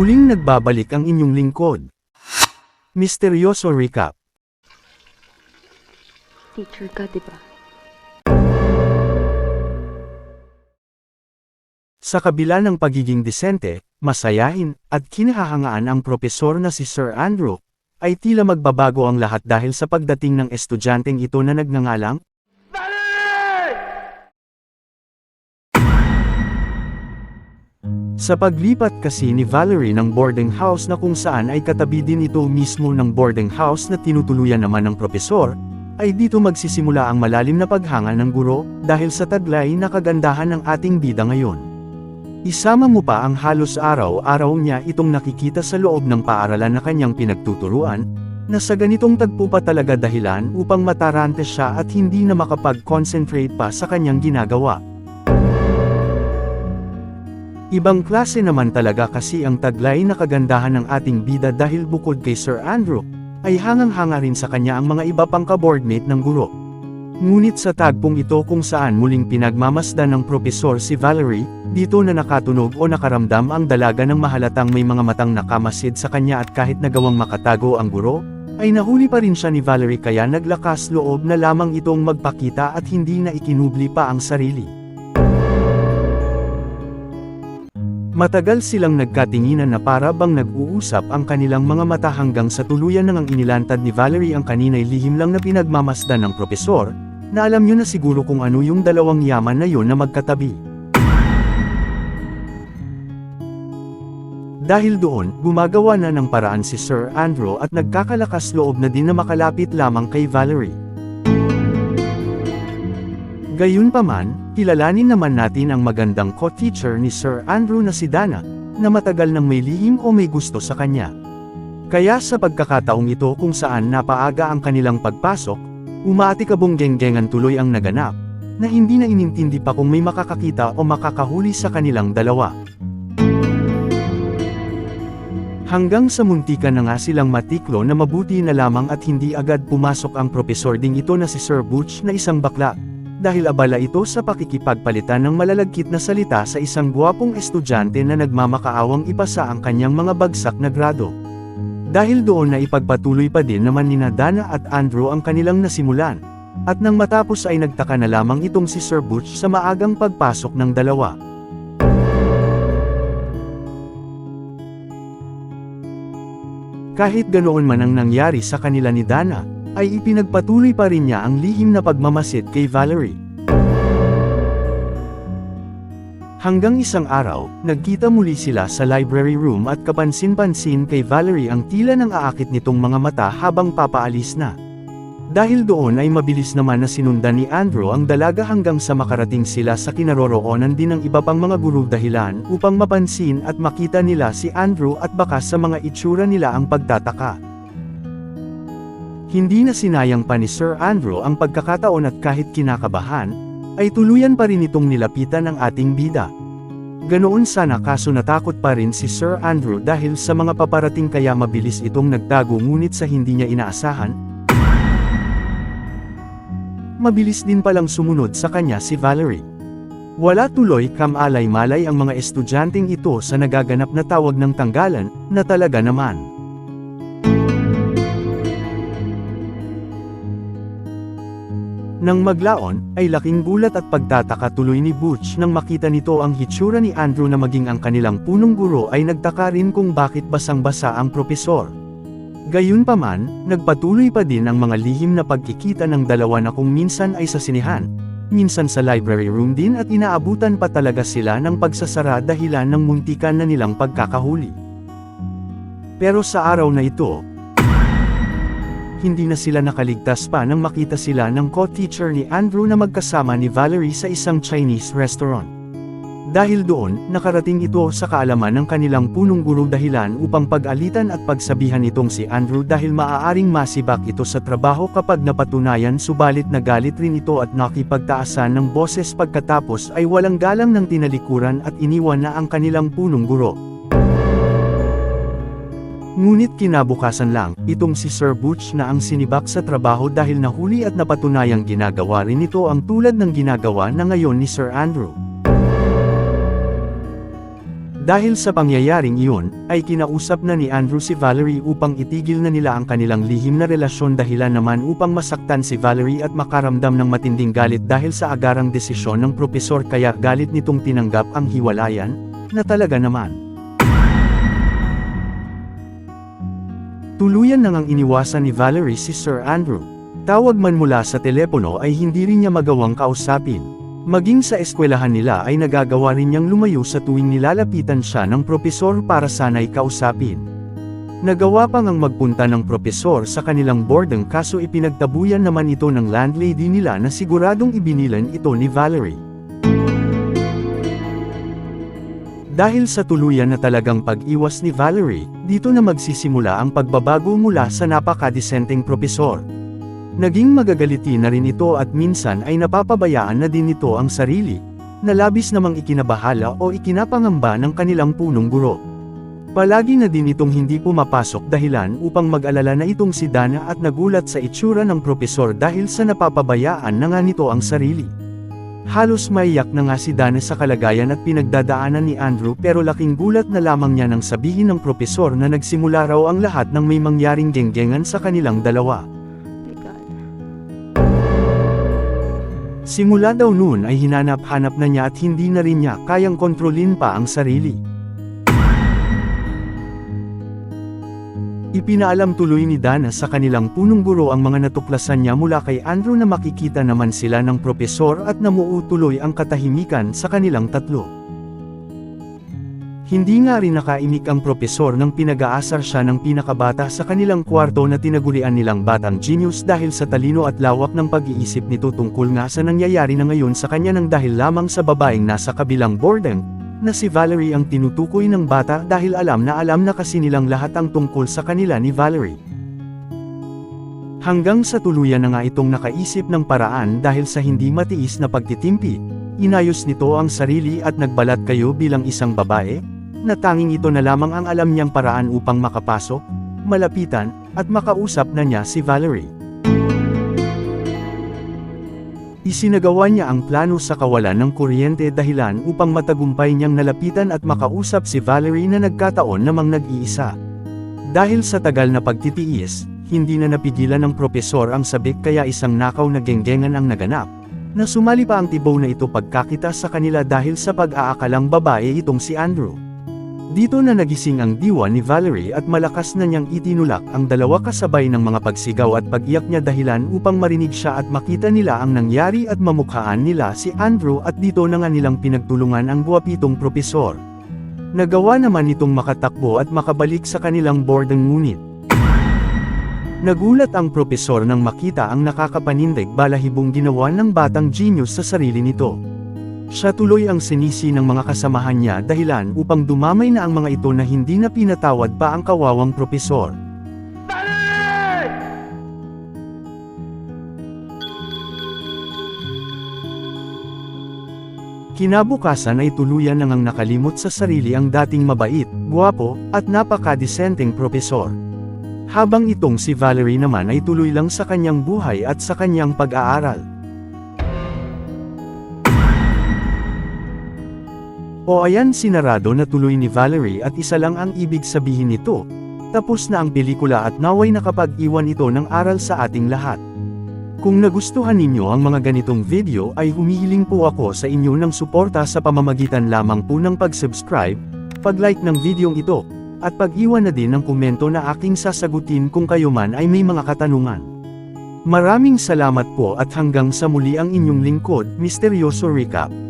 Muling nagbabalik ang inyong lingkod. Misteryoso Recap Teacher ka, di ba? Sa kabila ng pagiging disente, masayahin, at kinahahangaan ang propesor na si Sir Andrew, ay tila magbabago ang lahat dahil sa pagdating ng estudyanteng ito na nagngangalang, Sa paglipat kasi ni Valerie ng boarding house na kung saan ay katabi din ito mismo ng boarding house na tinutuluyan naman ng propesor, ay dito magsisimula ang malalim na paghanga ng guro dahil sa taglay na kagandahan ng ating bida ngayon. Isama mo pa ang halos araw-araw niya itong nakikita sa loob ng paaralan na kanyang pinagtuturuan, na sa ganitong tagpo pa talaga dahilan upang matarante siya at hindi na makapag-concentrate pa sa kanyang ginagawa. Ibang klase naman talaga kasi ang taglay na kagandahan ng ating bida dahil bukod kay Sir Andrew, ay hangang-hanga rin sa kanya ang mga iba pang kaboardmate ng guro. Ngunit sa tagpong ito kung saan muling pinagmamasdan ng propesor si Valerie, dito na nakatunog o nakaramdam ang dalaga ng mahalatang may mga matang nakamasid sa kanya at kahit nagawang makatago ang guro, ay nahuli pa rin siya ni Valerie kaya naglakas loob na lamang itong magpakita at hindi na ikinubli pa ang sarili. Matagal silang nagkatinginan na para bang nag-uusap ang kanilang mga mata hanggang sa tuluyan nang ang inilantad ni Valerie ang kanina'y lihim lang na pinagmamasdan ng propesor, na alam niyo na siguro kung ano yung dalawang yaman na yon na magkatabi. Dahil doon, gumagawa na ng paraan si Sir Andrew at nagkakalakas loob na din na makalapit lamang kay Valerie. Gayunpaman, kilalanin naman natin ang magandang co-teacher ni Sir Andrew na si Dana, na matagal nang may lihim o may gusto sa kanya. Kaya sa pagkakataong ito kung saan napaaga ang kanilang pagpasok, umaatikabong genggengan tuloy ang naganap, na hindi na inintindi pa kung may makakakita o makakahuli sa kanilang dalawa. Hanggang sa muntikan na nga silang matiklo na mabuti na lamang at hindi agad pumasok ang propesor ding ito na si Sir Butch na isang bakla, dahil abala ito sa pakikipagpalitan ng malalagkit na salita sa isang guwapong estudyante na nagmamakaawang ipasa ang kanyang mga bagsak na grado. Dahil doon na ipagpatuloy pa din naman ni Dana at Andrew ang kanilang nasimulan, at nang matapos ay nagtaka na lamang itong si Sir Butch sa maagang pagpasok ng dalawa. Kahit ganoon man ang nangyari sa kanila ni Dana, ay ipinagpatuloy pa rin niya ang lihim na pagmamasid kay Valerie. Hanggang isang araw, nagkita muli sila sa library room at kapansin-pansin kay Valerie ang tila ng aakit nitong mga mata habang papaalis na. Dahil doon ay mabilis naman na sinundan ni Andrew ang dalaga hanggang sa makarating sila sa kinaroroonan din ng iba pang mga guru dahilan upang mapansin at makita nila si Andrew at baka sa mga itsura nila ang pagtataka. Hindi na sinayang pa ni Sir Andrew ang pagkakataon at kahit kinakabahan, ay tuluyan pa rin itong nilapitan ng ating bida. Ganoon sana kaso natakot pa rin si Sir Andrew dahil sa mga paparating kaya mabilis itong nagtago ngunit sa hindi niya inaasahan, mabilis din palang sumunod sa kanya si Valerie. Wala tuloy kamalay-malay ang mga estudyanteng ito sa nagaganap na tawag ng tanggalan, na talaga naman. Nang maglaon, ay laking gulat at pagtataka tuloy ni Butch nang makita nito ang hitsura ni Andrew na maging ang kanilang punong guro ay nagtaka rin kung bakit basang-basa ang propesor. Gayunpaman, nagpatuloy pa din ang mga lihim na pagkikita ng dalawa na kung minsan ay sa sinihan, minsan sa library room din at inaabutan pa talaga sila ng pagsasara dahilan ng muntikan na nilang pagkakahuli. Pero sa araw na ito, hindi na sila nakaligtas pa nang makita sila ng co-teacher ni Andrew na magkasama ni Valerie sa isang Chinese restaurant. Dahil doon, nakarating ito sa kaalaman ng kanilang punong guro dahilan upang pag-alitan at pagsabihan itong si Andrew dahil maaaring masibak ito sa trabaho kapag napatunayan subalit nagalit rin ito at nakipagtaasan ng boses pagkatapos ay walang galang ng tinalikuran at iniwan na ang kanilang punong guro. Ngunit kinabukasan lang, itong si Sir Butch na ang sinibak sa trabaho dahil nahuli at napatunayang ginagawa rin ito ang tulad ng ginagawa na ngayon ni Sir Andrew. Dahil sa pangyayaring iyon, ay kinausap na ni Andrew si Valerie upang itigil na nila ang kanilang lihim na relasyon dahilan naman upang masaktan si Valerie at makaramdam ng matinding galit dahil sa agarang desisyon ng propesor kaya galit nitong tinanggap ang hiwalayan, na talaga naman. Tuluyan nang ang iniwasan ni Valerie si Sir Andrew. Tawag man mula sa telepono ay hindi rin niya magawang kausapin. Maging sa eskwelahan nila ay nagagawa rin niyang lumayo sa tuwing nilalapitan siya ng propesor para sana'y kausapin. Nagawa pang ang magpunta ng propesor sa kanilang boarding kaso ipinagtabuyan naman ito ng landlady nila na siguradong ibinilan ito ni Valerie. Dahil sa tuluyan na talagang pag-iwas ni Valerie, dito na magsisimula ang pagbabago mula sa napakadesenteng propesor. Naging magagaliti na rin ito at minsan ay napapabayaan na din ito ang sarili, na labis namang ikinabahala o ikinapangamba ng kanilang punong guro. Palagi na din itong hindi pumapasok dahilan upang mag-alala na itong si Dana at nagulat sa itsura ng propesor dahil sa napapabayaan na nga nito ang sarili. Halos maiyak na nga si Dana sa kalagayan at pinagdadaanan ni Andrew pero laking gulat na lamang niya nang sabihin ng propesor na nagsimula raw ang lahat ng may mangyaring genggengan sa kanilang dalawa. Simula daw noon ay hinanap-hanap na niya at hindi na rin niya kayang kontrolin pa ang sarili. Ipinaalam tuloy ni Dana sa kanilang punong guro ang mga natuklasan niya mula kay Andrew na makikita naman sila ng propesor at namuo tuloy ang katahimikan sa kanilang tatlo. Hindi nga rin nakaimik ang propesor nang pinag-aasar siya ng pinakabata sa kanilang kwarto na tinagurian nilang batang genius dahil sa talino at lawak ng pag-iisip nito tungkol nga sa nangyayari na ngayon sa kanya nang dahil lamang sa babaeng nasa kabilang boarding, na si Valerie ang tinutukoy ng bata dahil alam na alam na kasi nilang lahat ang tungkol sa kanila ni Valerie. Hanggang sa tuluyan na nga itong nakaisip ng paraan dahil sa hindi matiis na pagtitimpi, inayos nito ang sarili at nagbalat kayo bilang isang babae, na tanging ito na lamang ang alam niyang paraan upang makapasok, malapitan, at makausap na niya si Valerie. Isinagawa niya ang plano sa kawalan ng kuryente dahilan upang matagumpay niyang nalapitan at makausap si Valerie na nagkataon namang nag-iisa. Dahil sa tagal na pagtitiis, hindi na napigilan ng propesor ang sabik kaya isang nakaw na genggengan ang naganap. Na sumali pa ang tibaw na ito pagkakita sa kanila dahil sa pag-aakalang babae itong si Andrew. Dito na nagising ang diwa ni Valerie at malakas na niyang itinulak ang dalawa kasabay ng mga pagsigaw at pag-iyak niya dahilan upang marinig siya at makita nila ang nangyari at mamukhaan nila si Andrew at dito na nga nilang pinagtulungan ang buwapitong propesor. Nagawa naman itong makatakbo at makabalik sa kanilang boarding ngunit. Nagulat ang propesor nang makita ang nakakapanindig balahibong ginawa ng batang genius sa sarili nito. Siya tuloy ang sinisi ng mga kasamahan niya dahilan upang dumamay na ang mga ito na hindi na pinatawad pa ang kawawang propesor. Kinabukasan ay tuluyan nang ang nakalimot sa sarili ang dating mabait, guwapo, at napakadesenteng propesor. Habang itong si Valerie naman ay tuloy lang sa kanyang buhay at sa kanyang pag-aaral. O ayan sinarado na tuloy ni Valerie at isa lang ang ibig sabihin nito. Tapos na ang pelikula at naway nakapag-iwan ito ng aral sa ating lahat. Kung nagustuhan ninyo ang mga ganitong video ay humihiling po ako sa inyo ng suporta sa pamamagitan lamang po ng pag-subscribe, pag-like ng videong ito, at pag-iwan na din ng komento na aking sasagutin kung kayo man ay may mga katanungan. Maraming salamat po at hanggang sa muli ang inyong lingkod, Misteryoso Recap.